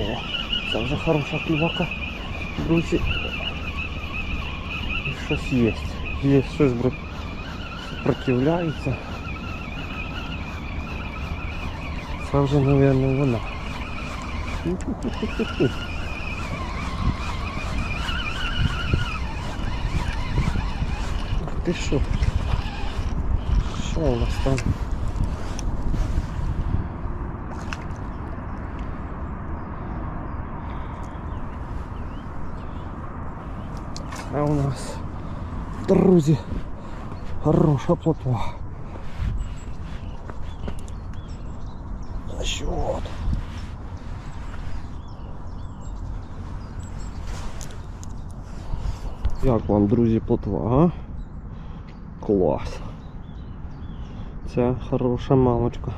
О, це вже хороша клівака. Друзі. І щось є. Є щось сопротивляється. Це вже, мабуть, вона. Ти що? Що у нас там? А у нас, друзі, хороша плотва. Що? Як вам, друзі, плотва, а? Клас. Це хороша мамочка.